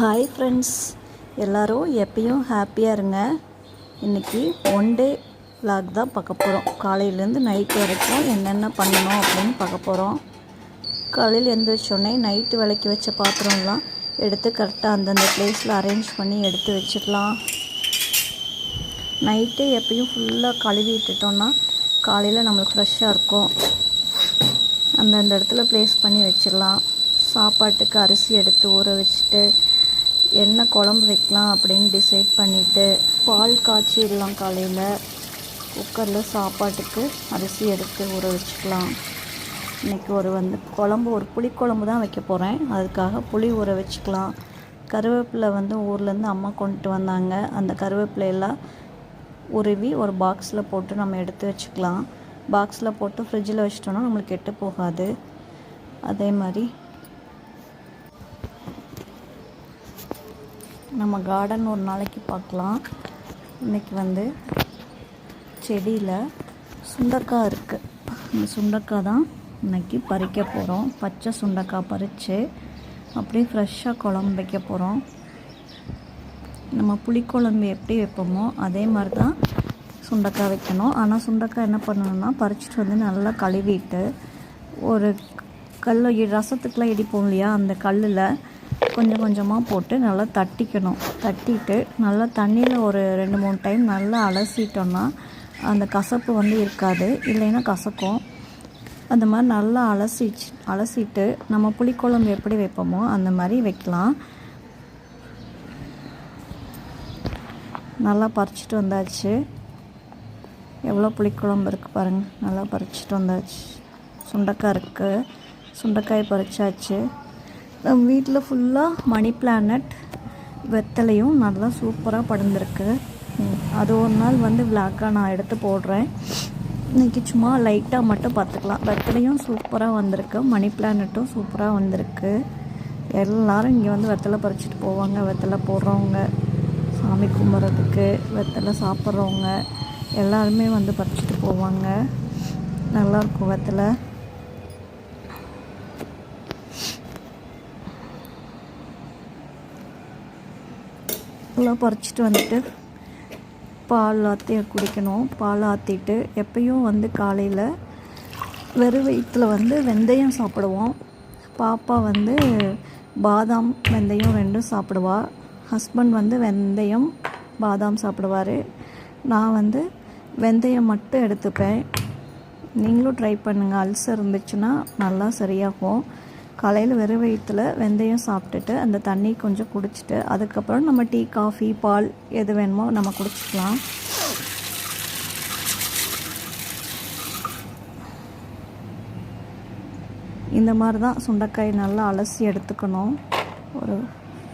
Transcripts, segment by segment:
Hi friends எல்லோரும் எப்பயும் ஹாப்பியாக இருங்க. இன்றைக்கி ஒன் டே vlog தான் பார்க்க போகிறோம் காலையிலேருந்து நைட் வரைக்கும் என்னென்ன பண்ணணும் அப்படின்னு பார்க்க போகிறோம் காலையில் எழுந்திரிச்சோடனே நைட்டு விளக்கி வச்ச பாத்திரம்லாம் எடுத்து கரெக்டாக அந்தந்த பிளேஸில் அரேஞ்ச் பண்ணி எடுத்து வச்சிடலாம். நைட்டு எப்பயும் ஃபுல்லாக கழுவி விட்டுட்டோம்னா காலையில் நம்மளுக்கு ஃப்ரெஷ்ஷாக இருக்கும். அந்தந்த இடத்துல ப்ளேஸ் பண்ணி வச்சிடலாம். சாப்பாட்டுக்கு அரிசி எடுத்து ஊற வச்சுட்டு என்ன குழம்பு வைக்கலாம் அப்படின்னு டிசைட் பண்ணிவிட்டு பால் காய்ச்சிடலாம் காலையில். குக்கரில் சாப்பாட்டுக்கு அரிசி எடுத்து ஊற வச்சுக்கலாம். இன்றைக்கி ஒரு வந்து குழம்பு ஒரு புளிக்குழம்பு தான் வைக்க போகிறேன் அதுக்காக புளி ஊற வச்சுக்கலாம். கருவேப்பிலை வந்து ஊர்லேருந்து அம்மா கொண்டுட்டு வந்தாங்க. அந்த கருவேப்பிலையெல்லாம் உருவி ஒரு பாக்ஸில் போட்டு நம்ம எடுத்து வச்சுக்கலாம். பாக்ஸில் போட்டு ஃப்ரிட்ஜில் வச்சிட்டோன்னா நம்மளுக்கு கெட்டு போகாது. அதே மாதிரி நம்ம கார்டன் ஒரு நாளைக்கு பார்க்கலாம். இன்றைக்கி வந்து செடியில் சுண்டக்காய் இருக்குது அந்த சுண்டக்காய் தான் இன்னைக்கு பறிக்க போகிறோம் பச்சை சுண்டக்காய் பறித்து அப்படியே ஃப்ரெஷ்ஷாக குழம்பு வைக்க போகிறோம் நம்ம புளிக்குழம்பு எப்படி வைப்போமோ அதே மாதிரி தான் சுண்டக்காய் வைக்கணும். ஆனால் சுண்டக்காய் என்ன பண்ணணும்னா பறிச்சுட்டு வந்து நல்லா கழுவிட்டு ஒரு கல் ரசத்துக்கெலாம் இடிப்போம் இல்லையா? அந்த கல்லில் கொஞ்சம் கொஞ்சமாக போட்டு நல்லா தட்டிக்கணும். தட்டிட்டு நல்லா தண்ணியில் ஒரு ரெண்டு மூணு டைம் நல்லா அலசிட்டோம்னா அந்த கசப்பு வந்து இருக்காது. இல்லைன்னா கசக்கும். அந்த மாதிரி நல்லா அலசி அலசிட்டு நம்ம புளிக்குழம்பு எப்படி வைப்போமோ அந்த மாதிரி வைக்கலாம். நல்லா பறிச்சிட்டு வந்தாச்சு. எவ்வளோ புளிக்குழம்பு இருக்குது பாருங்கள் நல்லா பறிச்சிட்டு வந்தாச்சு. சுண்டக்காய் இருக்குது சுண்டைக்காய் பறிச்சாச்சு. நம்ம வீட்டில் ஃபுல்லாக மணி பிளானட் வெத்தலையும் நல்லா சூப்பராக படர்ந்துருக்கு. அது ஒரு நாள் வந்து விளாக்காக நான் எடுத்து போடுறேன். இன்றைக்கி சும்மா லைட்டாக மட்டும் பார்த்துக்கலாம். வெத்தலையும் சூப்பராக வந்திருக்கு. மணி பிளானட்டும் சூப்பராக வந்திருக்கு. எல்லோரும் இங்கே வந்து வெத்தலை பறிச்சிட்டு போவாங்க. வெத்தலை போடுறவங்க சாமி கும்பிட்றதுக்கு வெத்தலை சாப்பிட்றவங்க எல்லாருமே வந்து பறிச்சிட்டு போவாங்க. நல்லாயிருக்கும் வெத்தலை. ஃபுல்லாக பறிச்சிட்டு வந்துட்டு பால் ஆற்றி குடிக்கணும். பால் ஆற்றிட்டு எப்பயும் வந்து காலையில் வெறும் வயிற்றில் வந்து வெந்தயம் சாப்பிடுவோம். பாப்பா வந்து பாதாம் வெந்தயம் ரெண்டும் சாப்பிடுவாள் ஹஸ்பண்ட் வந்து வெந்தயம் பாதாம் சாப்பிடுவார். நான் வந்து வெந்தயம் மட்டும் எடுத்துப்பேன். நீங்களும் ட்ரை பண்ணுங்கள் அல்சர் இருந்துச்சுன்னா நல்லா சரியாகும். காலையில் வெறும் வயிற்றில் வெந்தயம் சாப்பிட்டுட்டு அந்த தண்ணி கொஞ்சம் குடிச்சிட்டு அதுக்கப்புறம் நம்ம டீ காஃபி பால் எது வேணுமோ நம்ம குடிச்சிக்கலாம். இந்த மாதிரி தான் சுண்டைக்காய் நல்லா அலசி எடுத்துக்கணும். ஒரு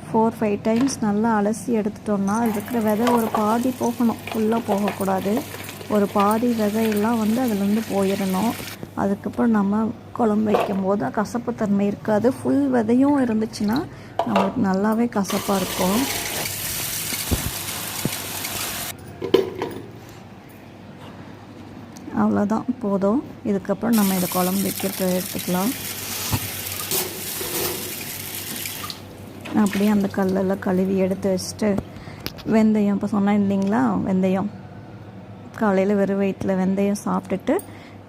ஃபோர் ஃபைவ் டைம்ஸ் நல்லா அலசி எடுத்துட்டோம்னா அதில் இருக்கிற விதை ஒரு பாதி போகணும். ஃபுல்லாக போகக்கூடாது. ஒரு பாதி விதையெல்லாம் வந்து அதுலேருந்து போயிடணும். அதுக்கப்புறம் நம்ம குழம்பு வைக்கும்போது கசப்புத்தன்மை இருக்காது. ஃபுல் விதையும் இருந்துச்சுன்னா நம்மளுக்கு நல்லாவே கசப்பாக இருக்கும். அவ்வளோதான் போதும். இதுக்கப்புறம் நம்ம இதை குழம்பு வைக்கிறது எடுத்துக்கலாம். அப்படியே அந்த கல்லெல்லாம் கழுவி எடுத்து வச்சுட்டு வெந்தயம். இப்போ சொன்னேன் இல்லைங்களா? வெந்தயம். காலையில் வெறும் வயிற்றில் வெந்தயம் சாப்பிட்டுட்டு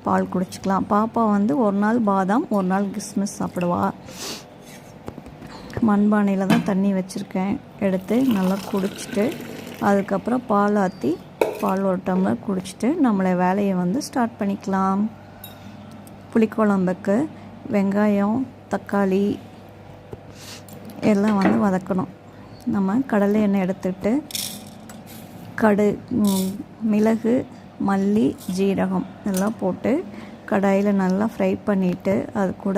பால் குடிச்சிக்கலாம். பாப்பா வந்து ஒரு நாள் பாதாம் ஒரு நாள் கிஸ்மிஸ் சாப்பிடுவா. மண்பானையில் தான் தண்ணி வச்சுருக்கேன். எடுத்து நல்லா குடிச்சிட்டு அதுக்கப்புறம் பால் ஆற்றி பால் ஒரு டம்ளர் குடிச்சிட்டு நம்மளை வேலையை வந்து ஸ்டார்ட் பண்ணிக்கலாம். புளிக்குழம்புக்கு வெங்காயம் தக்காளி எல்லாம் வந்து வதக்கணும். நம்ம கடலை எண்ணெய் எடுத்துகிட்டு கடு மிளகு மல்லி ஜீரகம் எல்லாம் போட்டு கடாயில் நல்லா ஃப்ரை பண்ணிவிட்டு அது கூட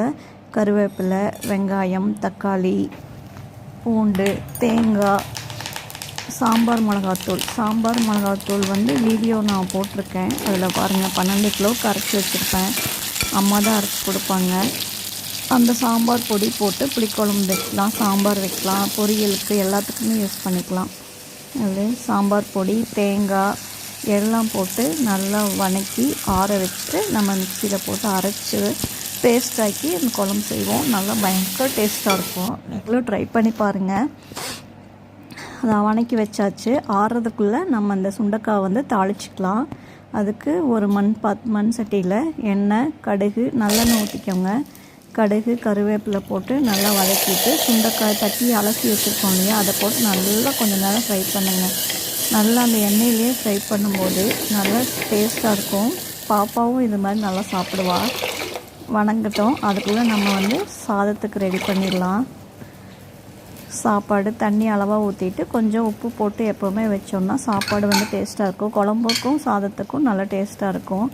கருவேப்பிலை வெங்காயம் தக்காளி பூண்டு தேங்காய் சாம்பார் மிளகாத்தூள். சாம்பார் மிளகாத்தூள் வந்து வீடியோ நான் போட்டிருக்கேன். அதில் பாருங்கள் பன்னெண்டு கிலோ கரைச்சி வச்சுருப்பேன். அம்மா தான் அரைச்சி கொடுப்பாங்க. அந்த சாம்பார் பொடி போட்டு புளிக்குழம்பு வைக்கலாம் சாம்பார் வைக்கலாம் பொரியலுக்கு எல்லாத்துக்குமே யூஸ் பண்ணிக்கலாம். அது சாம்பார் பொடி தேங்காய் எல்லாம் போட்டு நல்லா வணக்கி ஆற வச்சுட்டு நம்ம மிக்சியில் போட்டு அரைச்சி பேஸ்டாக்கி அந்த குழம்பு செய்வோம். நல்லா பயங்கர டேஸ்ட்டாக இருக்கும். நீங்களும் ட்ரை பண்ணி பாருங்கள் அதை வணக்கி வச்சாச்சு. ஆறுறதுக்குள்ளே நம்ம அந்த சுண்டக்காய் வந்து தாளிச்சிக்கலாம். அதுக்கு ஒரு மண் பாத் மண் சட்டியில் எண்ணெய் கடுகு நல்லெண்ணெய் ஊற்றிக்கோங்க கடுகு கருவேப்பிலை போட்டு நல்லா வதக்கிட்டு சுண்டைக்காய் தட்டி அலசி வச்சுருக்கோம் இல்லையா அதை போட்டு நல்லா கொஞ்சம் நேரம் ஃப்ரை பண்ணுங்கள் நல்லா அந்த எண்ணெயிலே ஃப்ரை பண்ணும்போது நல்லா டேஸ்ட்டாக இருக்கும். பாப்பாவும் இது மாதிரி நல்லா சாப்பிடுவா. வணங்கட்டும். அதுக்குள்ளே நம்ம வந்து சாதத்துக்கு ரெடி பண்ணிடலாம். சாப்பாடு தண்ணி அளவாக ஊற்றிட்டு கொஞ்சம் உப்பு போட்டு எப்போவுமே வச்சோம்னா சாப்பாடு வந்து டேஸ்ட்டாக இருக்கும். குழம்புக்கும் சாதத்துக்கும் நல்லா டேஸ்ட்டாக இருக்கும்.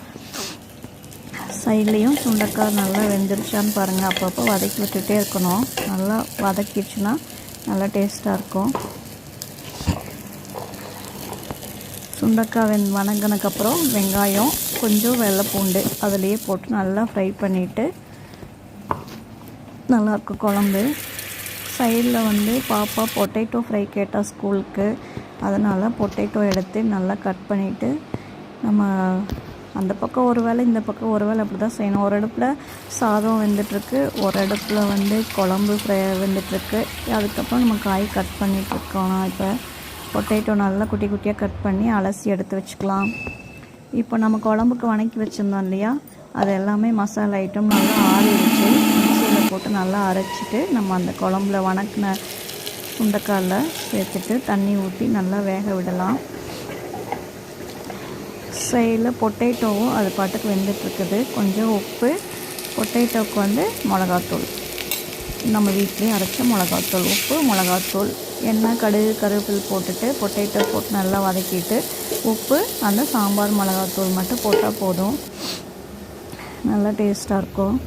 சைட்லேயும் சுண்டக்காய் நல்லா வெந்துருச்சான்னு பாருங்கள் அப்பப்போ வதக்கி விட்டுட்டே இருக்கணும். நல்லா வதக்கிடுச்சுன்னா நல்லா டேஸ்ட்டாக இருக்கும். சுண்டக்காய் வெந் வணங்கினதுக்கப்புறம் வெங்காயம் கொஞ்சம் வெள்ளை பூண்டு அதுலேயே போட்டு நல்லா ஃப்ரை பண்ணிவிட்டு நல்லாயிருக்கும் குழம்பு. சைடில் வந்து பாப்பா பொட்டேட்டோ ஃப்ரை கேட்டால் ஸ்கூலுக்கு அதனால் பொட்டேட்டோ எடுத்து நல்லா கட் பண்ணிவிட்டு நம்ம அந்த பக்கம் ஒரு வேளை இந்த பக்கம் ஒரு வேளை அப்படி தான் செய்யணும். ஒரு அடுப்பில் சாதம் வெந்துட்டுருக்கு ஒரு அடுப்பில் வந்து குழம்பு ஃப்ரை வெந்துட்டுருக்கு. அதுக்கப்புறம் நம்ம காய் கட் பண்ணிகிட்ருக்கோம் இப்போ பொட்டேட்டோ நல்லா குட்டி குட்டியாக கட் பண்ணி அலசி எடுத்து வச்சுக்கலாம். இப்போ நம்ம குழம்புக்கு வணக்கி வச்சுருந்தோம் இல்லையா? அது எல்லாமே மசாலா ஐட்டம் நல்லா ஆறிடுச்சு. மிக்சியில் போட்டு நல்லா அரைச்சிட்டு நம்ம அந்த குழம்புல வணக்கின சுண்டைக்காயில் சேர்த்துட்டு தண்ணி ஊற்றி நல்லா வேக விடலாம். சைடில் பொட்டேட்டோவும் அது பாட்டுக்கு வெந்துட்டுருக்குது. கொஞ்சம் உப்பு பொட்டேட்டோவுக்கு வந்து மிளகாத்தூள். நம்ம வீட்லேயே அரைச்ச மிளகாத்தூள் உப்பு மிளகாத்தூள். எண்ணெய் கடுகு கருவேப்பில் போட்டுட்டு பொட்டேட்டோ போட்டு நல்லா வதக்கிட்டு உப்பு அந்த சாம்பார் மிளகாத்தூள் மட்டும் போட்டால் போதும். நல்லா டேஸ்ட்டாக இருக்கும்.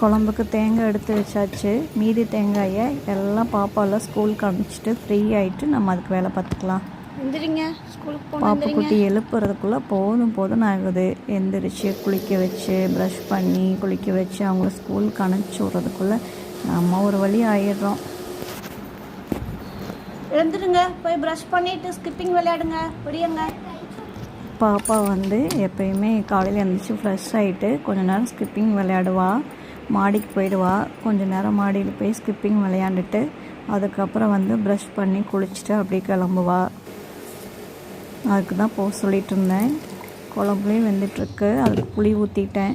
குழம்புக்கு தேங்காய் எடுத்து வச்சாச்சு. மீதி தேங்காயை எல்லாம் பாப்பாவில் ஸ்கூலுக்கு அனுப்பிச்சிட்டு ஃப்ரீ ஆகிட்டு நம்ம அதுக்கு வேலை பார்த்துக்கலாம். பாப்பு குட்டி எழுப்புறதுக்குள்ளே போதும் போதும் ஆகுது. எந்திரிச்சு குளிக்க வச்சு ப்ரஷ் பண்ணி குளிக்க வச்சு அவங்கள ஸ்கூலுக்கு அனுப்பிச்சி விட்றதுக்குள்ளே நம்ம ஒரு வழி ஆயிடுறோம். எழுந்துருங்க. போய் ப்ரஷ் பண்ணிட்டு ஸ்கிப்பிங் விளையாடுங்க. புரியுங்க பாப்பா வந்து எப்பயுமே காலையில் எழுந்திரிச்சு ஃப்ரெஷ் ஆகிட்டு கொஞ்ச நேரம் ஸ்கிப்பிங் விளையாடுவா. மாடிக்கு போயிடுவா. கொஞ்ச நேரம் மாடியில் போய் ஸ்கிப்பிங் விளையாண்டுட்டு அதுக்கப்புறம் வந்து ப்ரஷ் பண்ணி குளிச்சுட்டு அப்படியே கிளம்புவா. அதுக்கு தான் போக சொல்லிட்டு இருந்தேன் குழம்புலேயும் வெந்துட்டுருக்கு. அதுக்கு புளி ஊற்றிட்டேன்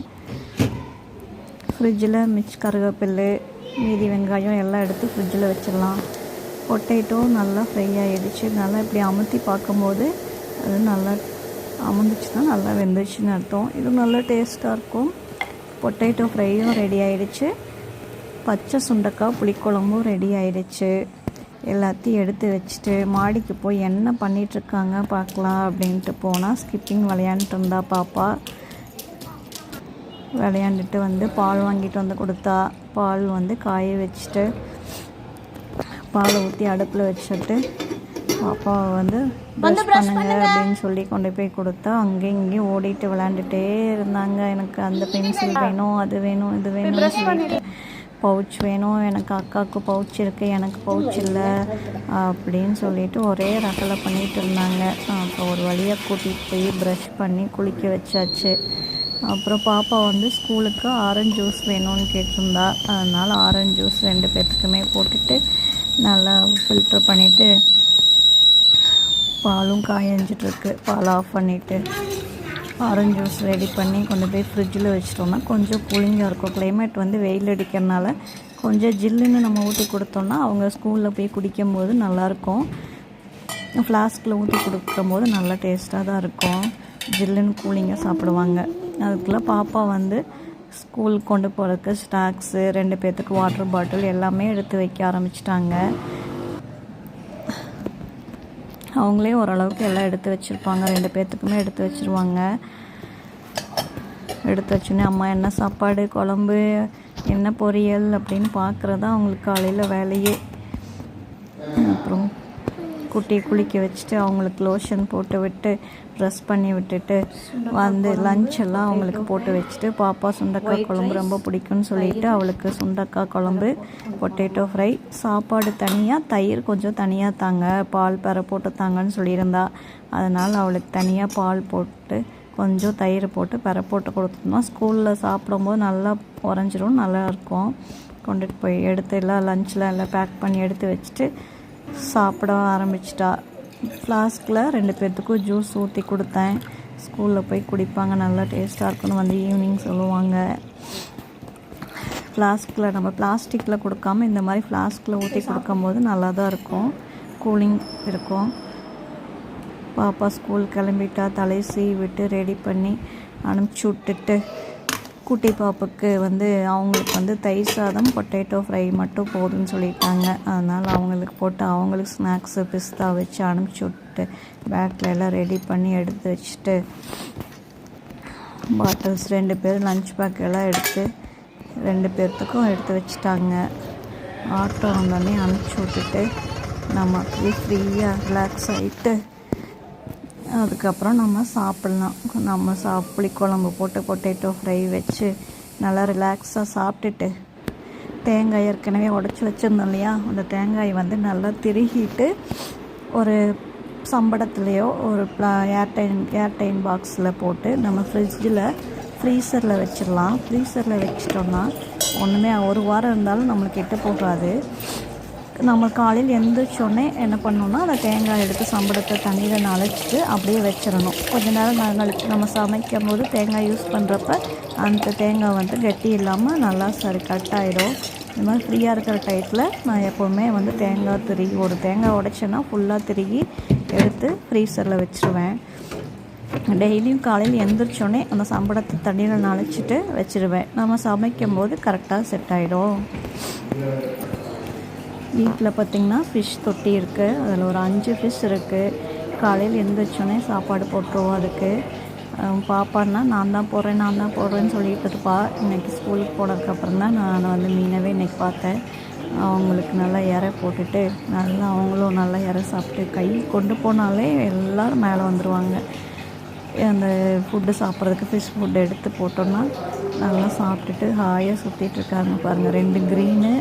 ஃப்ரிட்ஜில் மிச் கருவேப்பில்லு மீதி வெங்காயம் எல்லாம் எடுத்து ஃப்ரிட்ஜில் வச்சிடலாம். பொட்டேட்டோ நல்லா ஃப்ரை ஆகிடுச்சு நல்லா இப்படி அமுத்தி பார்க்கும்போது அது நல்லா அமுந்துச்சுன்னா நல்லா வெந்துச்சுன்னு அர்த்தம். இது நல்லா டேஸ்ட்டாக இருக்கும். பொட்டேட்டோ ஃப்ரையும் ரெடி ஆகிடுச்சு பச்சை சுண்டக்காய் புளிக்குழம்பும் ரெடி ஆகிடுச்சு எல்லாத்தையும் எடுத்து வச்சுட்டு மாடிக்கு போய் என்ன பண்ணிகிட்ருக்காங்க பார்க்கலாம் அப்படின்ட்டு போனால் ஸ்கிப்பிங் விளையாண்டுட்டு இருந்தா பாப்பா. விளையாண்டுட்டு வந்து பால் வாங்கிட்டு வந்து கொடுத்தா. பால் வந்து காய வச்சுட்டு பாலை ஊற்றி அடுப்பில் வச்சுட்டு பாப்பாவை வந்து ப்ரஷ் பண்ணுங்க அப்படின்னு சொல்லி கொண்டு போய் கொடுத்தா அங்கேயும் இங்கேயும் ஓடிட்டு விளையாண்டுட்டே இருந்தாங்க. எனக்கு அந்த பென்சில் வேணும் அது வேணும் இது வேணும்னு சொல்லிட்டு. பவுச் வேணும் எனக்கு அக்காவுக்கு பவுச் இருக்குது எனக்கு பவுச் இல்லை அப்படின்னு சொல்லிட்டு ஒரே ரகலை பண்ணிகிட்டு இருந்தாங்க. அப்புறம் ஒரு வழியாக கூட்டிகிட்டு போய் ப்ரஷ் பண்ணி குளிக்க வச்சாச்சு. அப்புறம் பாப்பா வந்து ஸ்கூலுக்கு ஆரஞ்சு ஜூஸ் வேணும்னு கேட்டிருந்தா. அதனால் ஆரஞ்சு ஜூஸ் ரெண்டு பேர்த்துக்குமே போட்டுட்டு நல்லா ஃபில்டர் பண்ணிவிட்டு பாலும் காயஞ்சிட்ருக்கு பால் ஆஃப் பண்ணிவிட்டு ஆரஞ்சு ஜூஸ் ரெடி பண்ணி கொண்டு போய் ஃப்ரிட்ஜில் வச்சிட்டோம்னா கொஞ்சம் கூலிங்காக இருக்கும். கிளைமேட் வந்து வெயில் அடிக்கிறனால கொஞ்சம் ஜில்லுன்னு நம்ம ஊற்றி கொடுத்தோம்னா அவங்க ஸ்கூலில் போய் குடிக்கும்போது நல்லாயிருக்கும். ஃப்ளாஸ்கில் ஊற்றி கொடுக்கும்போது நல்லா டேஸ்ட்டாக தான் இருக்கும். ஜில்லுன்னு கூலிங்காக சாப்பிடுவாங்க. அதுக்கெல்லாம் பாப்பா வந்து ஸ்கூலுக்கு கொண்டு போகிறதுக்கு ஸ்நாக்ஸு ரெண்டு பேர்த்துக்கு வாட்டர் பாட்டில் எல்லாமே எடுத்து வைக்க ஆரம்பிச்சிட்டாங்க. அவங்களே ஓரளவுக்கு எல்லாம் எடுத்து வச்சுருப்பாங்க. ரெண்டு பேர்த்துக்குமே எடுத்து வச்சுருவாங்க. எடுத்து வச்சோன்னே அம்மா என்ன சாப்பாடு? குழம்பு? என்ன பொரியல்? அப்படின்னு பார்க்குறது தான் அவங்களுக்கு காலையில் வேலையே. அப்புறம் குட்டியை குளிக்க வச்சுட்டு அவங்களுக்கு லோஷன் போட்டு விட்டு ட்ரெஸ் பண்ணி விட்டுட்டு வந்து லஞ்ச் எல்லாம் அவங்களுக்கு போட்டு வச்சுட்டு பாப்பா சுண்டக்காய் குழம்பு ரொம்ப பிடிக்கும்னு சொல்லிட்டு அவளுக்கு சுண்டக்காய் குழம்பு பொட்டேட்டோ ஃப்ரை சாப்பாடு தனியாக தயிர் கொஞ்சம் தனியாக தாங்க பால் பெற போட்டு தாங்கன்னு சொல்லியிருந்தா. அதனால் அவளுக்கு தனியாக பால் போட்டு கொஞ்சம் தயிர் போட்டு பெற போட்டு கொடுத்தோம்னா ஸ்கூலில் சாப்பிடும்போது நல்லா உறைஞ்சிரும் நல்லா இருக்கும். கொண்டுட்டு போய் எடுத்து எல்லாம் லஞ்சில் எல்லாம் பேக் பண்ணி எடுத்து வச்சுட்டு சாப்பிட ஆரம்பிச்சிட்டா. ஃப்ளாஸ்கில் ரெண்டு பேர்த்துக்கும் ஜூஸ் ஊற்றி கொடுத்தேன். ஸ்கூலில் போய் குடிப்பாங்க நல்லா டேஸ்ட்டாக இருக்குன்னு வந்து ஈவினிங் சொல்லுவாங்க. ஃப்ளாஸ்கில் நம்ம பிளாஸ்டிக்கில் கொடுக்காம இந்த மாதிரி ஃப்ளாஸ்கில் ஊற்றி கொடுக்கும்போது நல்லா தான் இருக்கும். கூலிங் இருக்கும். பாப்பா ஸ்கூல் கிளம்பிட்டா தலை சீவிட்டு ரெடி பண்ணி அனுப்பிச்சி விட்டுட்டு குட்டி பாப்புக்கு வந்து அவங்களுக்கு வந்து தயிர் சாதம் பொட்டேட்டோ ஃப்ரை மட்டும் போதும்னு சொல்லிட்டாங்க அதனால் அவங்களுக்கு போட்டு அவங்களுக்கு ஸ்நாக்ஸு பிஸ்தா வச்சு அனுப்பிச்சி விட்டு பேக்கில் எல்லாம் ரெடி பண்ணி எடுத்து வச்சுட்டு பாட்டில்ஸ் ரெண்டு பேர் லஞ்ச் பேக் எல்லாம் எடுத்து ரெண்டு பேர்த்துக்கும் எடுத்து வச்சுட்டாங்க. ஆட்டோ வந்தோடனே அனுப்பிச்சி விட்டுட்டு நம்ம அப்படியே ஃப்ரீயாக ரிலாக்ஸ் ஆகிட்டு அதுக்கப்புறம் நம்ம சாப்பிட்லாம். நம்ம சா புளிக்குழம்பு போட்டு பொட்டேட்டோ ஃப்ரை வச்சு நல்லா ரிலாக்ஸாக சாப்பிட்டுட்டு தேங்காய் ஏற்கனவே உடச்சி வச்சுருந்தோம் இல்லையா? அந்த தேங்காய் வந்து நல்லா திருகிட்டு ஒரு சம்படத்துலேயோ ஒரு ப்ளா ஏர்டைன் ஏர்டைன் பாக்ஸில் போட்டு நம்ம ஃப்ரிட்ஜில் ஃப்ரீசரில் வச்சிடலாம். ஃப்ரீசரில் வச்சிட்டோம்னா ஒன்றுமே ஒரு வாரம் இருந்தாலும் நம்மளுக்கு கெட்டு போகாது. நம்ம காலையில் எழுந்திரிச்சோடனே என்ன பண்ணணும்னா அந்த தேங்காய் எடுத்து சம்பளத்தை தண்ணியில் நனைச்சிட்டு அப்படியே வச்சிடணும். கொஞ்ச நேரம் நாங்கள் நம்ம சமைக்கும் போது தேங்காய் யூஸ் பண்ணுறப்ப அந்த தேங்காய் வந்து கட்டி இல்லாமல் நல்லா சரி கட் ஆகிடும் இந்த மாதிரி ஃப்ரீயாக இருக்கிற டயத்தில் நான் எப்போவுமே வந்து தேங்காய் திருகி ஒரு தேங்காய் உடைச்சேன்னா ஃபுல்லாக திருகி எடுத்து ஃப்ரீசரில் வச்சுருவேன். டெய்லியும் காலையில் எந்திரிச்சோடனே அந்த சம்பளத்தை தண்ணியில் நனைச்சிட்டு வச்சுருவேன். நம்ம சமைக்கும் போது கரெக்டாக செட் ஆகிடும் வீட்டில் பார்த்திங்கன்னா ஃபிஷ் தொட்டி இருக்குது அதில் ஒரு அஞ்சு ஃபிஷ் இருக்குது காலையில் எழுந்திரிச்சோன்னே சாப்பாடு போட்டுருவோம் அதுக்கு. பாப்பான்னா நான் தான் போடுறேன் நான் தான் போடுறேன்னு சொல்லிட்டு இருப்பா. இன்றைக்கி ஸ்கூலுக்கு போனதுக்கப்புறம் தான் நான் வந்து மீனவே இன்றைக்கி பார்த்தேன். அவங்களுக்கு நல்லா இறை போட்டுட்டு நல்லா அவங்களும் நல்லா இறை சாப்பிட்டு கை கொண்டு போனாலே எல்லோரும் மேலே வந்துடுவாங்க அந்த ஃபுட்டு சாப்பிட்றதுக்கு ஃபிஷ் ஃபுட்டு எடுத்து போட்டோன்னா நல்லா சாப்பிட்டுட்டு ஹாயாக சுற்றிட்டு இருக்காங்க பாருங்கள் ரெண்டு க்ரீனு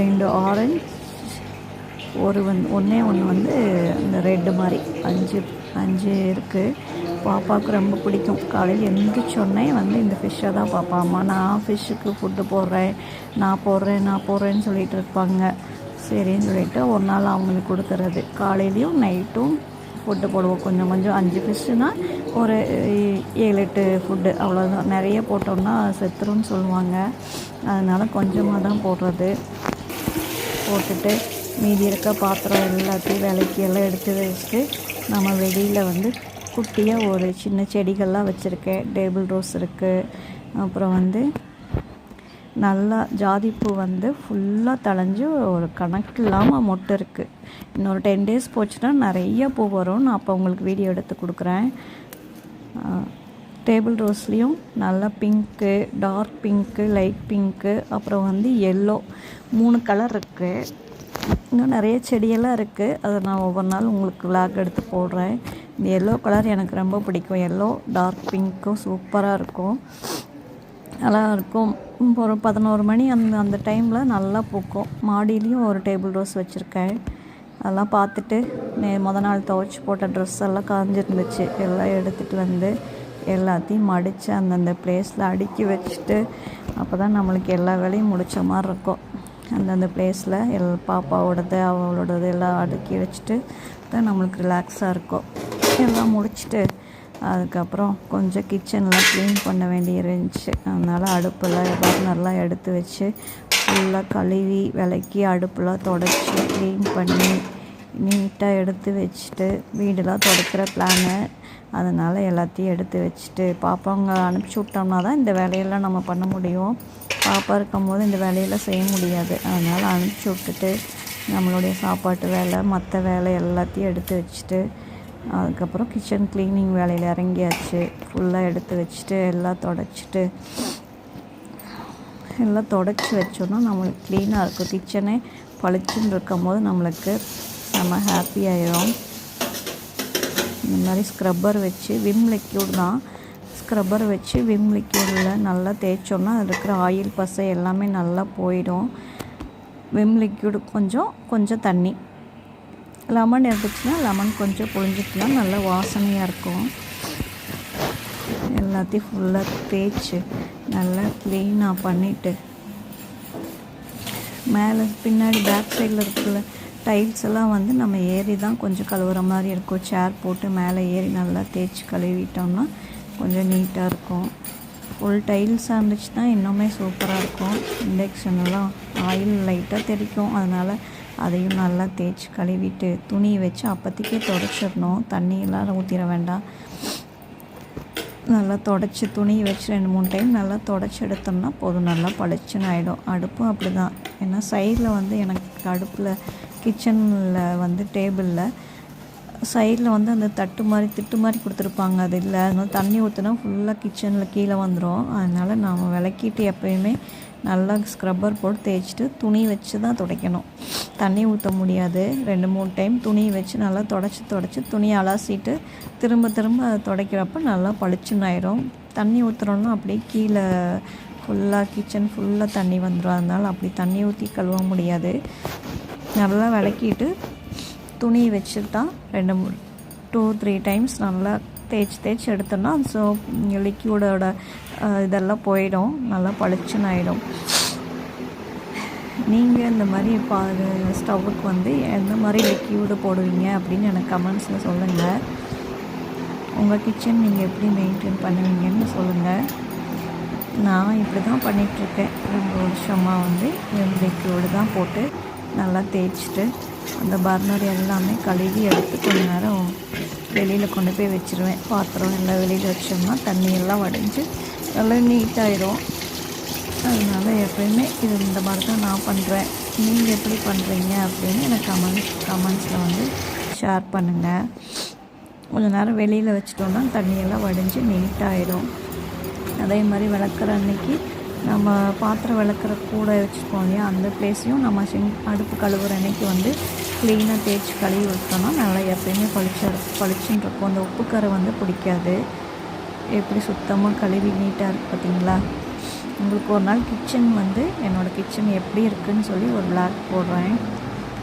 ரெண்டு ஆரஞ்ச் ஒரு வந் ஒன்றே ஒன்று வந்து இந்த ரெட்டு மாதிரி. அஞ்சு அஞ்சு இருக்குது பாப்பாவுக்கு ரொம்ப பிடிக்கும். காலையில் எந்திரிச்சோடனே வந்து இந்த ஃபிஷ்ஷை தான் பார்ப்பா அம்மா நான் ஃபிஷ்ஷுக்கு ஃபுட்டு போடுறேன். நான் போடுறேன் நான் போடுறேன்னு சொல்லிட்டு இருப்பாங்க. சரின்னு சொல்லிட்டு ஒரு நாள் அவங்களுக்கு கொடுத்துறது. காலையிலையும் நைட்டும் ஃபுட்டு போடுவோம். கொஞ்சம் கொஞ்சம் அஞ்சு ஃபிஷ்ஷுனா ஒரு ஏழு எட்டு ஃபுட்டு அவ்வளோதான் நிறைய போட்டோம்னா செத்துரும்னு சொல்லுவாங்க. அதனால் கொஞ்சமாக தான் போடுறது. போட்டுட்டு மீதி இருக்க பாத்திரம் எல்லாத்தையும் விலைக்கு எல்லாம் எடுத்து வச்சுட்டு நம்ம வெளியில் வந்து குட்டியாக ஒரு சின்ன செடிகள்லாம் வச்சுருக்கேன். டேபிள் ரோஸ் இருக்குது அப்புறம் வந்து நல்லா ஜாதிப்பூ வந்து ஃபுல்லாக தழைஞ்சு ஒரு கணக்கு இல்லாமல் மொட்டை இருக்குது இன்னொரு டென் டேஸ் போச்சுன்னா நிறைய பூ வரும். நான் அப்போ உங்களுக்கு வீடியோ எடுத்து கொடுக்குறேன். டேபிள் ரோஸ்லேயும் நல்லா pink dark pink light pink அப்புறம் வந்து எல்லோ மூணு கலர் இருக்குது இன்னும் நிறைய செடியெல்லாம் இருக்குது அதை நான் ஒவ்வொரு நாள் உங்களுக்கு விளாக் எடுத்து போடுறேன். இந்த எல்லோ கலர் எனக்கு ரொம்ப பிடிக்கும். எல்லோ டார்க் பிங்க்கும் சூப்பராக இருக்கும். நல்லா இருக்கும். ஒரு பதினோரு மணி அந்த அந்த டைமில் நல்லா பூக்கும். மாடியிலையும் ஒரு டேபிள் ரோஸ் வச்சுருக்கேன். அதெல்லாம் பார்த்துட்டு நே முத நாள் துவைச்சி போட்ட ட்ரெஸ் எல்லாம் காஞ்சிருந்துச்சு. எல்லாம் எடுத்துகிட்டு வந்து எல்லாத்தையும் மடித்து அந்தந்த பிளேஸில் அடுக்கி வச்சுட்டு அப்போ தான் நம்மளுக்கு எல்லா வேலையும் முடித்த மாதிரி இருக்கும். அந்தந்த பிளேஸில் எல் பாப்பாவோடது அவளோடது எல்லாம் அடுக்கி வச்சுட்டு தான் நம்மளுக்கு ரிலாக்ஸாக இருக்கும். எல்லாம் முடிச்சுட்டு அதுக்கப்புறம் கொஞ்சம் கிச்சன்லாம் க்ளீன் பண்ண வேண்டி இருந்துச்சு. அதனால் அடுப்பெல்லாம் பர்னர்லாம் எடுத்து வச்சு ஃபுல்லாக கழுவி விளக்கி அடுப்பெல்லாம் தொடச்சி க்ளீன் பண்ணி நீட்டாக எடுத்து வச்சுட்டு வீடெல்லாம் துடைக்கிற பிளானு அதனால் எல்லாத்தையும் எடுத்து வச்சுட்டு பாப்பாங்க அனுப்பிச்சி விட்டோம்னா தான் இந்த வேலையெல்லாம் நம்ம பண்ண முடியும். பாப்பா இருக்கும்போது இந்த வேலையெல்லாம் செய்ய முடியாது. அதனால் அனுப்பிச்சி விட்டுட்டு நம்மளுடைய சாப்பாட்டு வேலை மற்ற வேலை எல்லாத்தையும் எடுத்து வச்சுட்டு அதுக்கப்புறம் கிச்சன் க்ளீனிங் வேலையில் இறங்கியாச்சு. ஃபுல்லாக எடுத்து வச்சுட்டு எல்லாம் தொடச்சிட்டு எல்லாம் தொடச்சி வச்சோன்னா நம்மளுக்கு க்ளீனாக இருக்கும். கிச்சனே பளிச்சுன்னு இருக்கும் போது நம்மளுக்கு நம்ம ஹாப்பி ஆயிரும். இந்த மாதிரி ஸ்க்ரப்பர் வச்சு விம் லிக்யூட் தான். ஸ்க்ரப்பர் வச்சு விம் லிக்யூடில் நல்லா தேய்ச்சோன்னா அதில் இருக்கிற ஆயில் பசை எல்லாமே நல்லா போயிடும். விம் லிக்யூடு கொஞ்சம் கொஞ்சம் தண்ணி. லெமன் இருந்துச்சுன்னா லெமன் கொஞ்சம் புழிஞ்சிக்கலாம் நல்லா வாசனையாக இருக்கும். எல்லாத்தையும் ஃபுல்லாக தேய்ச்சி நல்லா க்ளீனாக பண்ணிவிட்டு மேலே பின்னாடி பேக் சைடில் இருக்குல்ல டைல்ஸ் எல்லாம் வந்து நம்ம ஏறி தான் கொஞ்சம் கழுவுற மாதிரி இருக்கும். சேர் போட்டு மேலே ஏறி நல்லா தேய்ச்சி கழுவிட்டோம்னா கொஞ்சம் நீட்டாக இருக்கும். ஃபுல் டைல்ஸாக இருந்துச்சுன்னா இன்னுமே சூப்பராக இருக்கும். இண்டக்ஷன்லாம் ஆயில் லைட்டாக தெளிக்கும் அதனால் அதையும் நல்லா தேய்ச்சி கழுவிட்டு துணி வச்சு அப்போதைக்கே தொடச்சிடணும். தண்ணியெல்லாம் ஊற்றிட வேண்டாம். நல்லா தொடச்சி துணி வச்சு ரெண்டு மூணு டைம் நல்லா தொடச்சி எடுத்தோம்னா போதும். நல்லா பளிச்சுன்னு ஆகிடும் அடுப்பும் அப்படி தான் ஏன்னா சைடில் வந்து எனக்கு அடுப்பில் கிச்சனில் வந்து டேபிளில் சைடில் வந்து அந்த தட்டு மாதிரி திட்டு மாதிரி கொடுத்துருப்பாங்க. அது இல்லை. அதனால தண்ணி ஊற்றினா ஃபுல்லாக கிச்சனில் கீழே வந்துடும் அதனால் நாம் விளக்கிட்டு எப்பயுமே நல்லா ஸ்க்ரப்பர் போட்டு தேய்ச்சிட்டு துணி வச்சு தான் துடைக்கணும். தண்ணி ஊற்ற முடியாது. ரெண்டு மூணு டைம் துணி வச்சு நல்லா தொடச்சி தொடச்சி துணியை அலசிட்டு திரும்ப திரும்ப அதை துடைக்கிறப்ப நல்லா பளிச்சுன்னு ஆயிரும். தண்ணி ஊற்றுறோன்னா அப்படியே கீழே ஃபுல்லாக கிச்சன் ஃபுல்லாக தண்ணி வந்துடும் அதனால் அப்படி தண்ணி ஊற்றி கழுவ முடியாது. நல்லா விளக்கிட்டு துணி வச்சுட்டா ரெண்டு டூ த்ரீ டைம்ஸ் நல்லா தேய்ச்சி தேய்ச்சி எடுத்தோன்னா ஸோ லிக்யூடோட இதெல்லாம் போயிடும். நல்லா பளிச்சுன்னு ஆகிடும் நீங்கள் இந்த மாதிரி பா ஸ்டவ்வுக்கு வந்து எந்த மாதிரி லிக்யூடு போடுவீங்க அப்படின்னு எனக்கு கமெண்ட்ஸில் சொல்லுங்கள் உங்கள் கிச்சன் நீங்கள் எப்படி மெயின்டைன் பண்ணுவீங்கன்னு சொல்லுங்கள் நான் இப்படி தான் பண்ணிகிட்ருக்கேன் ரெண்டு வருஷமாக வந்து லிக்யூடு தான் போட்டு நல்லா தேய்ச்சிட்டு அந்த பர்னர் எல்லாமே கழுவி எடுத்து கொஞ்ச நேரம் வெளியில் கொண்டு போய் வச்சுருவேன். பாத்திரம் எல்லாம் வெளியில் வச்சோம்னா தண்ணியெல்லாம் வடிஞ்சு நல்லா நீட்டாயிரும் அதனால் எப்பயுமே இது இந்த மாதிரி தான் நான் பண்ணுறேன் நீங்கள் எப்படி பண்ணுறீங்க அப்படின்னு எனக்கு கமெண்ட்ஸ் கமெண்ட்ஸில் வந்து ஷேர் பண்ணுங்கள் கொஞ்ச நேரம் வெளியில் வச்சிட்டோம்னா தண்ணியெல்லாம் வடிஞ்சு நீட்டாகிடும் அதே மாதிரி விளக்குற அன்னைக்கு நம்ம பாத்திரம் விளக்குற கூட வச்சுருக்கோம் இல்லையா? அந்த பிளேஸையும் நம்ம சிங் அடுப்பு கழுவுற அன்னைக்கு வந்து க்ளீனாக தேய்ச்சி கழுவி விட்டோம்னா நல்லா எப்பயுமே பளிச்சு பளிச்சுன்னு இருக்கும். அந்த உப்புக்கரை வந்து பிடிக்காது. எப்படி சுத்தமாக கழுவி நீட்டாக இருக்குது பார்த்தீங்களா உங்களுக்கு ஒரு நாள் கிச்சன் வந்து என்னோடய கிச்சன் எப்படி இருக்குதுன்னு சொல்லி ஒரு பிளாக் போடுறேன்.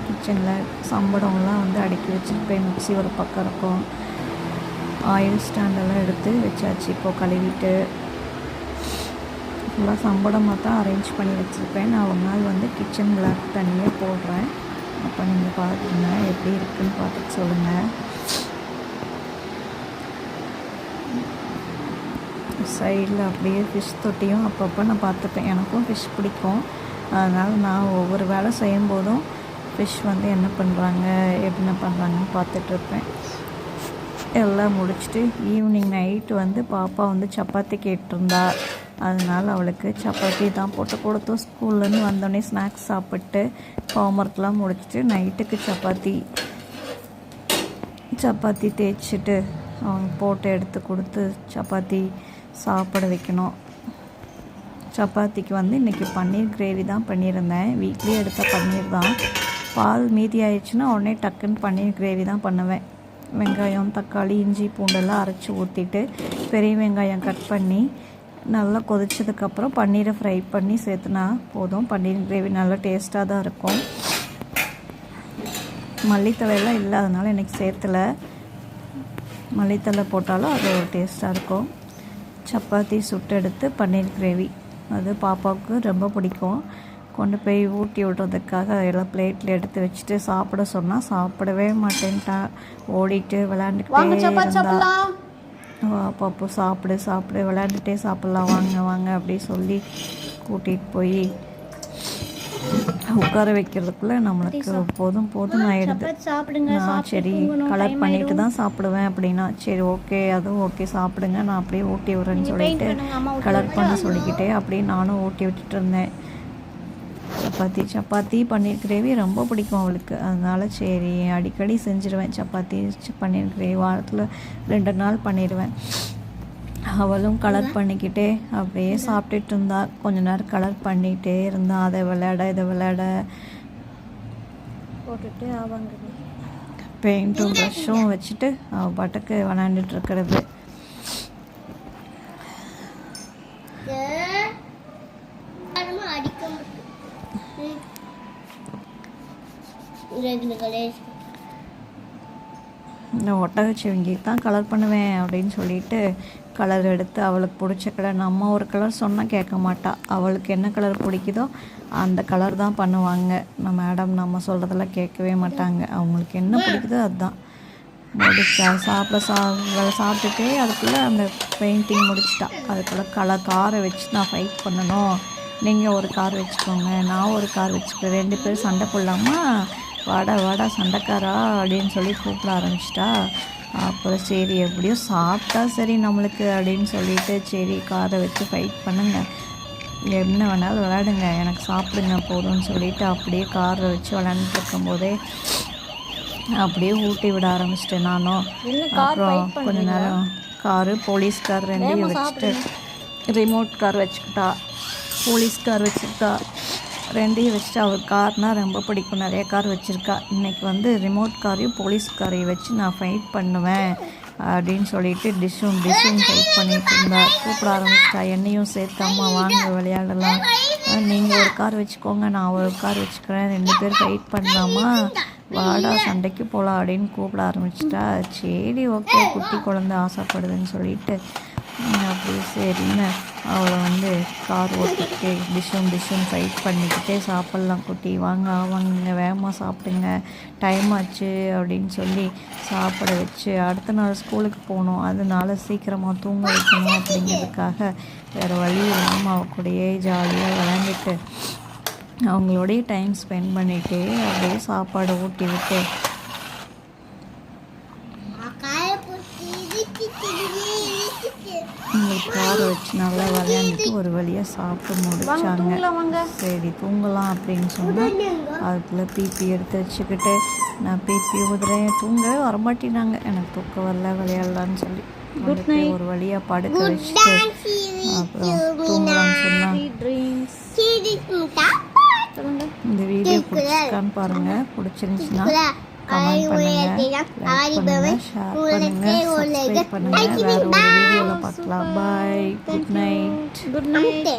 கிச்சனில் சம்படம்லாம் வந்து அடுக்கி வச்சுருப்பேன். மிக்சி ஒரு பக்கம் இருக்கும். ஆயில் ஸ்டாண்டெல்லாம் எடுத்து வச்சாச்சு. இப்போது கழுவிட்டு ஃபுல்லாக சம்படமாக தான் அரேஞ்ச் பண்ணி வச்சுருப்பேன். நான் ஒரு நாள் வந்து கிச்சன் விளாக் தனியாக போடுறேன். அப்போ நீங்கள் பார்த்துங்க எப்படி இருக்குன்னு பார்த்துட்டு சொல்லுங்கள் சைடில் அப்படியே ஃபிஷ் தொட்டியும் அப்பப்போ நான் பார்த்துப்பேன். எனக்கும் ஃபிஷ் பிடிக்கும். அதனால் நான் ஒவ்வொரு வேலை செய்யும்போதும் ஃபிஷ் வந்து என்ன பண்ணுறாங்க என்ன பண்ணுறாங்கன்னு பார்த்துட்ருப்பேன். எல்லாம் முடிச்சுட்டு ஈவினிங் நைட்டு வந்து பாப்பா வந்து சப்பாத்தி கேட்டிருந்தா. அதனால் அவளுக்கு சப்பாத்தி தான் போட்டு கொடுத்தோம். ஸ்கூல்லேருந்து வந்தோடனே ஸ்நாக்ஸ் சாப்பிட்டு ஹோம்ஒர்க்லாம் முடிச்சுட்டு நைட்டுக்கு சப்பாத்தி சப்பாத்தி தேய்ச்சிட்டு அவங்க போட்டு எடுத்து கொடுத்து சப்பாத்தி சாப்பிட வைக்கணும். சப்பாத்திக்கு வந்து இன்றைக்கி பன்னீர் கிரேவி தான் பண்ணியிருந்தேன். வீக்லி எடுத்த பன்னீர் தான். பால் மீதி ஆயிடுச்சுன்னா உடனே டக்குன்னு பன்னீர் கிரேவி தான் பண்ணுவேன். வெங்காயம் தக்காளி இஞ்சி பூண்டெல்லாம் அரைச்சி ஊற்றிட்டு பெரிய வெங்காயம் கட் பண்ணி நல்லா கொதிச்சதுக்கப்புறம் பன்னீரை ஃப்ரை பண்ணி சேர்த்துனா போதும். பன்னீர் கிரேவி நல்லா டேஸ்ட்டாக தான் இருக்கும். மல்லித்தலையெல்லாம் இல்லை அதனால் எனக்கு சேர்த்துல. மல்லித்தலை போட்டாலும் அது ஒரு டேஸ்ட்டாக இருக்கும். சப்பாத்தி சுட்டு எடுத்து பன்னீர் கிரேவி. அது பாப்பாவுக்கு ரொம்ப பிடிக்கும். கொண்டு போய் ஊட்டி விடுறதுக்காக எல்லாம் பிளேட்டில் எடுத்து வச்சுட்டு சாப்பிட சொன்னால் சாப்பிடவே மாட்டேன்ட்டா. ஓடிட்டு விளையாண்டுக்கிட்டே சப்பாத்தி இருந்தா. சாப்பிடலாம் பாப்பு சாப்பிடு சாப்பிடு விளையாண்டுட்டே சாப்பிட்லாம். வாங்க வாங்க அப்படி சொல்லி கூட்டிகிட்டு போய் உட்கார வைக்கிறதுக்குள்ளே நம்மளுக்கு போதும் போதும் ஆயிடுது. நான் சரி Time பண்ணிட்டு. தான் சாப்பிடுவேன் அப்படின்னா சரி ஓகே அதுவும் ஓகே சாப்பிடுங்க. நான் அப்படியே ஊட்டி விட்றேன்னு சொல்லிட்டு கலர் பண்ண சொல்லிக்கிட்டே அப்படியே நானும் ஊட்டி விட்டுட்டு இருந்தேன். சப்பாத்தி. சப்பாத்தி பன்னீர் கிரேவி ரொம்ப பிடிக்கும் அவளுக்கு. அதனால் சரி அடிக்கடி செஞ்சிருவேன். சப்பாத்தி பன்னீர் கிரேவி வாரத்தில் ரெண்டு நாள் பண்ணிடுவேன் அவளும் கலர் பண்ணிக்கிட்டே அப்படியே சாப்பிட்டுட்டு இருந்தா. கொஞ்ச நேரம் கலர் பண்ணிகிட்டே இருந்தா. அதை விளையாட இதை விளையாட. போட்டுட்டு அவங்க பெயிண்ட்டும் ப்ரஷ்ஷும் வச்சுட்டு அவள் பாட்டுக்கு விளையாண்டுட்டு இருக்கிறது அடிக்க மாட்டேன் இந்த ஒட்டகச்சிவங்கி தான் கலர் பண்ணுவேன் அப்படின்னு சொல்லிட்டு கலர் எடுத்து அவளுக்கு பிடிச்ச கலர் நம்ம ஒரு கலர் சொன்னால் கேட்க மாட்டா. அவளுக்கு என்ன கலர் பிடிக்குதோ அந்த கலர் தான் பண்ணுவாங்க. நம்ம மேடம் நம்ம சொல்கிறதெல்லாம் கேட்கவே மாட்டாங்க. அவங்களுக்கு என்ன பிடிக்குதோ அதுதான். முடிச்சா சாப்பிட சா வேலை சாப்பிட்டுட்டே அதுக்குள்ளே அந்த பெயிண்டிங் முடிச்சிட்டா. அதுக்குள்ளே கலர் காரை வச்சு நான் ஃபைட் பண்ணணும். நீங்கள் ஒரு கார் வச்சுக்கோங்க நான் ஒரு கார் வச்சுக்கிறேன். ரெண்டு பேரும் சண்டை போடலாமா? வாடா வாடா சண்டைக்காரா அப்படின்னு சொல்லி கூப்பிட ஆரம்பிச்சிட்டா. அப்புறம் சரி எப்படியோ சாப்பிட்டா சரி நம்மளுக்கு அப்படின்னு சொல்லிட்டு சரி காரை வச்சு ஃபைட் பண்ணுங்க. என்ன வேணாலும் விளையாடுங்க எனக்கு சாப்பிடுங்க போதும்னு சொல்லிட்டு அப்படியே காரை வச்சு விளையாண்டுட்டு இருக்கும்போதே அப்படியே ஊட்டி விட ஆரம்பிச்சிட்டேன் நானும். அப்புறம் கொஞ்ச நேரம் காரு போலீஸ் கார் ரெண்டையும் வச்சுட்டு ரிமோட் கார் வச்சுக்கிட்டா போலீஸ் கார் வச்சுருக்கா ரெண்டையும் வச்சுட்டு அவர் கார்னால் ரொம்ப பிடிக்கும். நிறைய கார் வச்சுருக்கா. இன்றைக்கி வந்து ரிமோட் காரையும் போலீஸ் காரையும் வச்சு நான் ஃபைட் பண்ணுவேன் அப்படின்னு சொல்லிட்டு டிஷ்ஷும் டிஷ்ஷும் ஃபைட் பண்ணிட்டு இருந்தார். கூப்பிட ஆரம்பிச்சிட்டா. என்னையும் சேர்த்து அம்மா வாங்க விளையாடலாம். நீங்கள் ஒரு கார் வச்சுக்கோங்க நான் ஒரு கார் வச்சுக்கிறேன். ரெண்டு பேர் ஃபைட் பண்ணலாமா? வாடா சண்டைக்கு போகலாம் அப்படின்னு கூப்பிட ஆரம்பிச்சிட்டா. சரி ஓகே குட்டி குழந்தை ஆசைப்படுதுன்னு சொல்லிட்டு. அப்படி சரின்னு அவளை வந்து கார் ஓட்டிக்கிட்டே டிஷ்ஷும் டிஷ்ஷும் ஃபைட் பண்ணிக்கிட்டே சாப்பிட்லாம் குட்டி. வாங்க வாங்க வேகமாக சாப்பிடுங்க. டைம் ஆச்சு அப்படின்னு சொல்லி சாப்பிட வச்சு அடுத்த நாள் ஸ்கூலுக்கு போகணும். அதனால சீக்கிரமாக தூங்க வைக்கணும் அப்படிங்கிறதுக்காக வேறு வழி இல்லாமல் அவ கூடயே ஜாலியாக விளையாண்டுட்டு அவங்களோடய டைம் ஸ்பெண்ட் பண்ணிகிட்டே அப்படியே சாப்பாடு ஊட்டி விட்டு இந்த காரை வச்சு நல்லா விளையாண்டுட்டு ஒரு வழியாக சாப்பிட்டு முடிச்சாங்க தூங்கலாம் வாங்க சரி தூங்கலாம் அப்படின்னு சொன்னால் அதுக்குள்ளே பிபி எடுத்து வச்சுக்கிட்டு நான் பிபி ஊதுறேன் தூங்கவே வரமாட்டினாங்க எனக்கு தூக்கம் வரல விளையாடலான்னு சொல்லி ஒரு வழியாக படுக்க வச்சுட்டு அப்புறம் தூங்கலாம்னு சொன்னால் இந்த வீடியோ பிடிச்சிருக்கான்னு பாருங்க பிடிச்சிருந்துச்சுன்னா கமெண்ட் பண்ணுங்க. லைக் பண்ணுங்க ஷேர் பண்ணுங்க. சப்ஸ்கிரைப் பண்ணுங்க. வேற ஒரு வீடியோவில் பார்க்கலாம். Bye good night good night